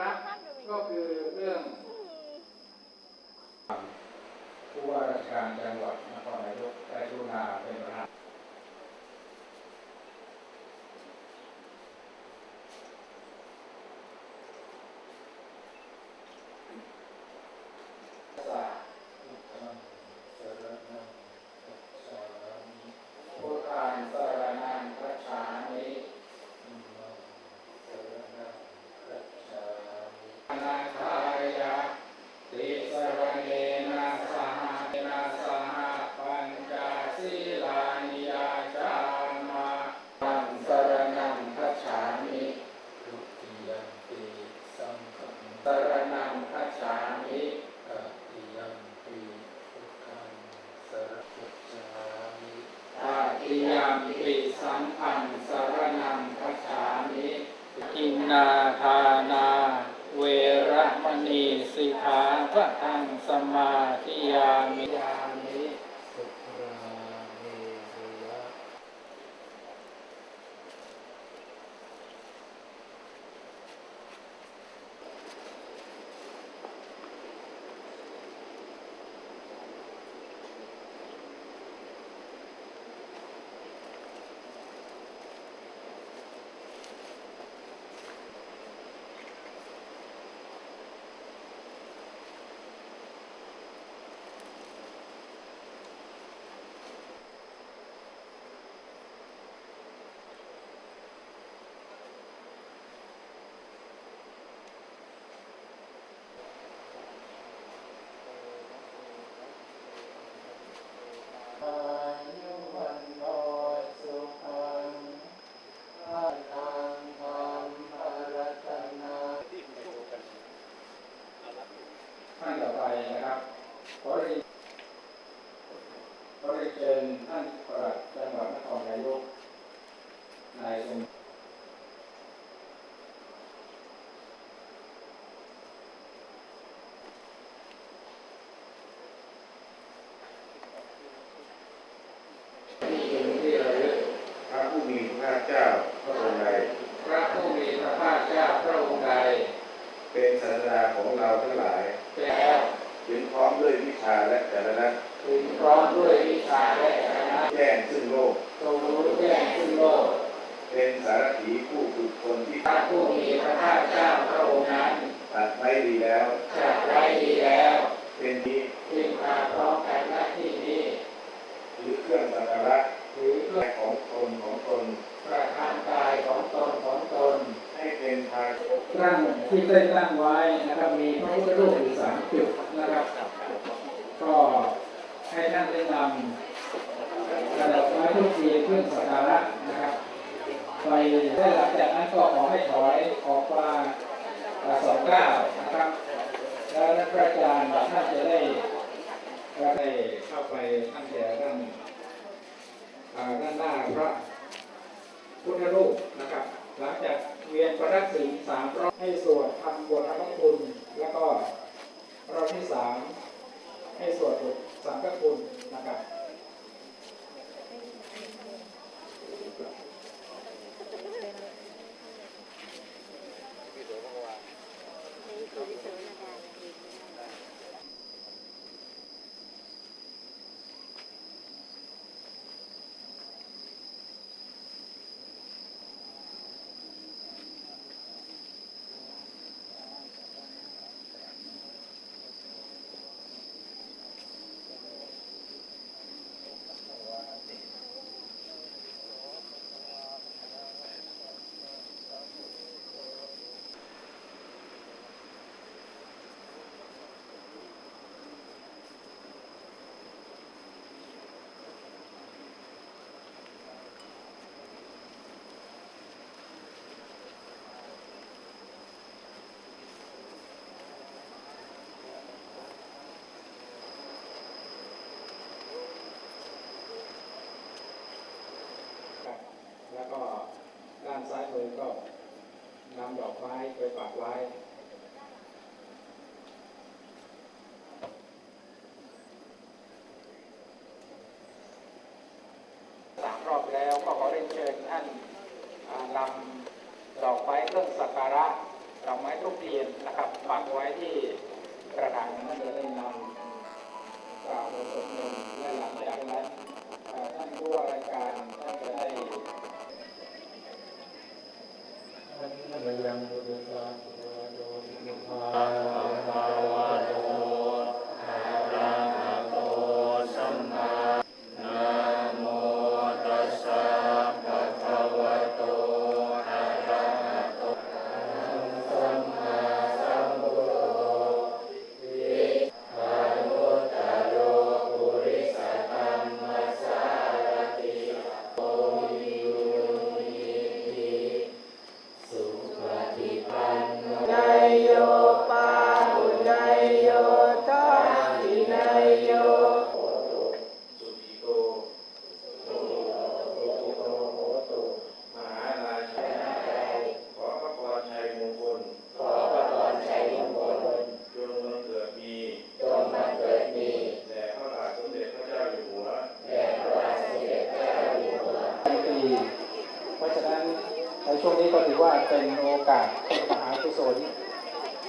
ลักษณ์ก็คือเรื่องผู้ว่าราชการจังหวัดนครนายกได้กรุณาเป็นประธาน พุทธังสรณังคัจฉามิอนาคายะติสรเนนะสหเนนะสหปัญจศีลานิยาจามาตังสรณังคัจฉามิทุติยมปีสังฆังสรณังคัจฉามิตติยมปีพุทธังสรณังคัจฉามิ อาทิยา มปิสัมพันธ์สรนังคัจฉามิอินนาทานา เวรมณีสิกขาพระทังสมาธิยามิยามิสุราเมรยะ อายุวันโนสุขังพระทังธรรมภรัตนาท่านต่อไปนะครับ ขอเรียนขอเรียนเชิญท่านปลัดจังหวัดนครนายกนายสมที่ถึงที่ระลึกพระผู้มีพระเจ้าพระองค์ใด พระผู้มีพระภาคเจ้าพระองค์ใด เป็นศาสดาของเราทั้งหลาย เป็นแล้ว ถึงพร้อมด้วยวิชาและจรณะ ถึงพร้อมด้วยวิชาและคณะ แจ้งซึ่งโลก ทรงรู้แจ้งซึ่งโลก เป็นสาร ถีผู้ฝึกคนที่พระผู้มีพระภาคเจ้าพระองค์นั้นตัดไว้ดีแล้วจัดไว้ดีแล้ว เป็นที่จึงมาพร้อมกันณที่นี้หรือเครื่องสักการะถือเพื่อของตนของตนประทานกายของตนของตน ให้เป็นทางตั้งที่ได้ตั้งไว้นะครับมีพระพุทธรูปอยู่สามจุดนะครับ ก็ให้ท่านได้นำกระดาษไม้ทุกทีเครื่องสักการะนะครับ ไปได้หลังจากนั้นก็ขอให้ถอยออกมาสองเก้าวนะครับแล้วพระอาจารย์ท่านจะได้ก็ได้เข้าไปท่านจะด้านด้านหน้าพระพุทธรูปนะครับ หลังจากเวียนประดับสิงสามรอบให้สวดทำบท ก็ด้านซ้ายมือก็นำดอกไม้ไปปักไว้สามรอบแล้วก็ขอเรียนเชิญท่านนำดอกไม้เครื่องสักการะดอกไม้ทุกเทียนนะครับปักไว้ที่กระดานนั้นจะได้นำ ว่าเป็นโอกาสมหากุศล